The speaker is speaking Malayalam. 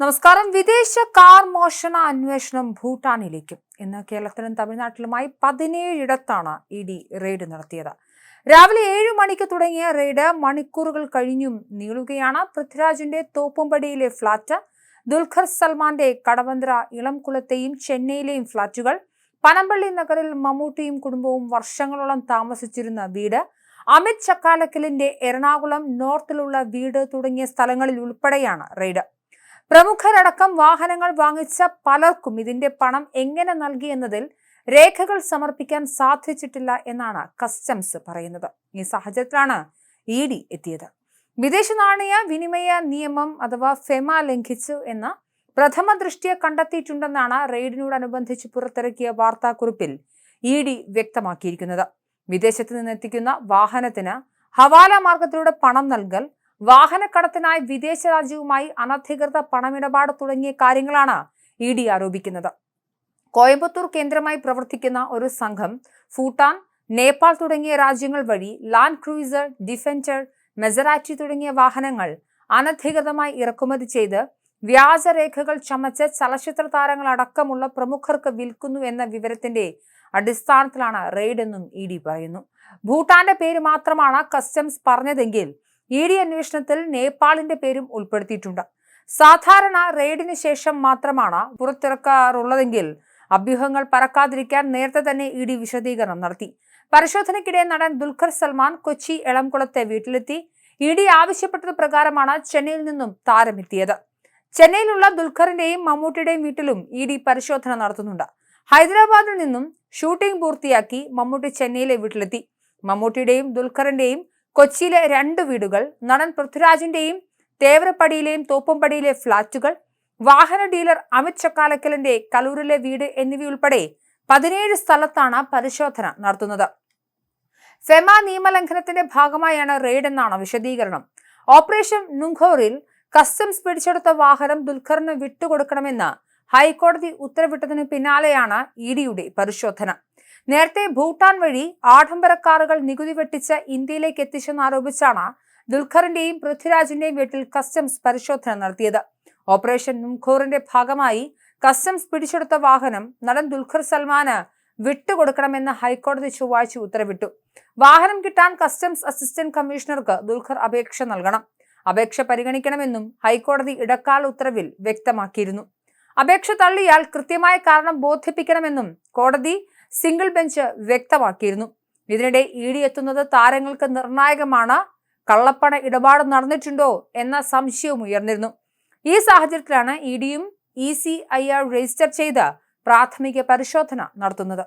നമസ്കാരം. വിദേശ കാർ മോഷണ അന്വേഷണം ഭൂട്ടാനിലേക്കും. ഇന്ന് കേരളത്തിലും തമിഴ്നാട്ടിലുമായി പതിനേഴിടത്താണ് ഇ ഡി റെയ്ഡ് നടത്തിയത്. രാവിലെ ഏഴു മണിക്ക് തുടങ്ങിയ റെയ്ഡ് മണിക്കൂറുകൾ കഴിഞ്ഞും നീളുകയാണ്. പൃഥ്വിരാജിന്റെ തോപ്പുംപടിയിലെ ഫ്ളാറ്റ് ദുൽഖർ സൽമാന്റെ കടവന്ത്ര ഇളംകുളത്തെയും ചെന്നൈയിലെയും ഫ്ളാറ്റുകൾ പനമ്പള്ളി നഗറിൽ മമ്മൂട്ടിയും കുടുംബവും വർഷങ്ങളോളം താമസിച്ചിരുന്ന വീട് അമിത് ചക്കാലക്കലിന്റെ എറണാകുളം നോർത്തിലുള്ള വീട് തുടങ്ങിയ സ്ഥലങ്ങളിൽ ഉൾപ്പെടെയാണ് റെയ്ഡ്. പ്രമുഖരടക്കം വാഹനങ്ങൾ വാങ്ങിച്ച പലർക്കും ഇതിന്റെ പണം എങ്ങനെ നൽകി എന്നതിൽ രേഖകൾ സമർപ്പിക്കാൻ സാധിച്ചിട്ടില്ല എന്നാണ് കസ്റ്റംസ് പറയുന്നത്. ഈ സാഹചര്യത്തിലാണ് ഇ ഡി എത്തിയത്. വിദേശ നാണയ വിനിമയ നിയമം അഥവാ ഫെമ ലംഘിച്ചു എന്ന് പ്രഥമ ദൃഷ്ടിയെ കണ്ടെത്തിയിട്ടുണ്ടെന്നാണ് റെയ്ഡിനോടനുബന്ധിച്ച് പുറത്തിറക്കിയ വാർത്താക്കുറിപ്പിൽ ഇ ഡി വ്യക്തമാക്കിയിരിക്കുന്നത്. വിദേശത്ത് നിന്നെത്തിക്കുന്ന വാഹനത്തിന് ഹവാല മാർഗത്തിലൂടെ പണം നൽകൽ വാഹനക്കടത്തിനായി വിദേശ രാജ്യവുമായി അനധികൃത പണമിടപാട് തുടങ്ങിയ കാര്യങ്ങളാണ് ഇ ഡി ആരോപിക്കുന്നത്. കോയമ്പത്തൂർ കേന്ദ്രമായി പ്രവർത്തിക്കുന്ന ഒരു സംഘം ഭൂട്ടാൻ നേപ്പാൾ തുടങ്ങിയ രാജ്യങ്ങൾ വഴി ലാൻഡ് ക്രൂയിസർ ഡിഫൻഡർ മെസറാറ്റി തുടങ്ങിയ വാഹനങ്ങൾ അനധികൃതമായി ഇറക്കുമതി ചെയ്ത് വ്യാജരേഖകൾ ചമച്ച് ചലച്ചിത്ര താരങ്ങളടക്കമുള്ള പ്രമുഖർക്ക് വിൽക്കുന്നു എന്ന വിവരത്തിന്റെ അടിസ്ഥാനത്തിലാണ് റെയ്ഡ് എന്നും ഇ ഡി പറയുന്നു. ഭൂട്ടാന്റെ പേര് മാത്രമാണ് കസ്റ്റംസ് പറഞ്ഞതെങ്കിൽ ഇ ഡി അന്വേഷണത്തിൽ നേപ്പാളിന്റെ പേരും ഉൾപ്പെടുത്തിയിട്ടുണ്ട്. സാധാരണ റെയ്ഡിന് ശേഷം മാത്രമാണ് പുറത്തിറക്കാറുള്ളതെങ്കിൽ അഭ്യൂഹങ്ങൾ പറക്കാതിരിക്കാൻ നേരത്തെ തന്നെ ഇ ഡി വിശദീകരണം നടത്തി. പരിശോധനയ്ക്കിടെ നടൻ ദുൽഖർ സൽമാൻ കൊച്ചി എളംകുളത്തെ വീട്ടിലെത്തി. ഇ ഡി ആവശ്യപ്പെട്ടത് പ്രകാരമാണ് ചെന്നൈയിൽ നിന്നും താരമെത്തിയത്. ചെന്നൈയിലുള്ള ദുൽഖറിന്റെയും മമ്മൂട്ടിയുടെയും വീട്ടിലും ഇ ഡി പരിശോധന നടത്തുന്നുണ്ട്. ഹൈദരാബാദിൽ നിന്നും ഷൂട്ടിംഗ് പൂർത്തിയാക്കി മമ്മൂട്ടി ചെന്നൈയിലെ വീട്ടിലെത്തി. മമ്മൂട്ടിയുടെയും ദുൽഖറിന്റെയും കൊച്ചിയിലെ രണ്ട് വീടുകൾ നടൻ പൃഥ്വിരാജിന്റെയും തേവരപ്പടിയിലെയും തോപ്പുംപടിയിലെ ഫ്ളാറ്റുകൾ വാഹന ഡീലർ അമിത് ചക്കാലക്കലിന്റെ കലൂരിലെ വീട് എന്നിവയുൾപ്പെടെ പതിനേഴ് സ്ഥലത്താണ് പരിശോധന നടത്തുന്നത്. ഫെമ നിയമലംഘനത്തിന്റെ ഭാഗമായാണ് റെയ്ഡ് എന്നാണ് വിശദീകരണം. ഓപ്പറേഷൻ നുങ്കോറിൽ കസ്റ്റംസ് പിടിച്ചെടുത്ത വാഹനം ദുൽഖറിന് വിട്ടുകൊടുക്കണമെന്ന് ഹൈക്കോടതി ഉത്തരവിട്ടതിന് പിന്നാലെയാണ് ഇ പരിശോധന. നേരത്തെ ഭൂട്ടാൻ വഴി ആഡംബര കാറുകൾ നികുതി വെട്ടിച്ച് ഇന്ത്യയിലേക്ക് എത്തിച്ചെന്നാരോപിച്ചാണ് ദുൽഖറിന്റെയും പൃഥ്വിരാജിന്റെയും വീട്ടിൽ കസ്റ്റംസ് പരിശോധന നടത്തിയത്. ഓപ്പറേഷൻ നുംഖോറിന്റെ ഭാഗമായി കസ്റ്റംസ് പിടിച്ചെടുത്ത വാഹനം നടൻ ദുൽഖർ സൽമാന് വിട്ടുകൊടുക്കണമെന്ന് ഹൈക്കോടതി ചൊവ്വാഴ്ച ഉത്തരവിട്ടു. വാഹനം കിട്ടാൻ കസ്റ്റംസ് അസിസ്റ്റന്റ് കമ്മീഷണർക്ക് ദുൽഖർ അപേക്ഷ നൽകണം. അപേക്ഷ പരിഗണിക്കണമെന്നും ഹൈക്കോടതി ഇടക്കാല ഉത്തരവിൽ വ്യക്തമാക്കിയിരുന്നു. അപേക്ഷ തള്ളിയാൽ കൃത്യമായ കാരണം ബോധിപ്പിക്കണമെന്നും കോടതി സിംഗിൾ ബെഞ്ച് വ്യക്തമാക്കിയിരുന്നു. ഇതിനിടെ ഇ ഡി എത്തുന്നത് താരങ്ങൾക്ക് നിർണായകമാണ്. കള്ളപ്പണ ഇടപാട് നടന്നിട്ടുണ്ടോ എന്ന സംശയവും ഉയർന്നിരുന്നു. ഈ സാഹചര്യത്തിലാണ് ഇ ഡിയും E C I R register ചെയ്ത് പ്രാഥമിക പരിശോധന നടത്തുന്നത്.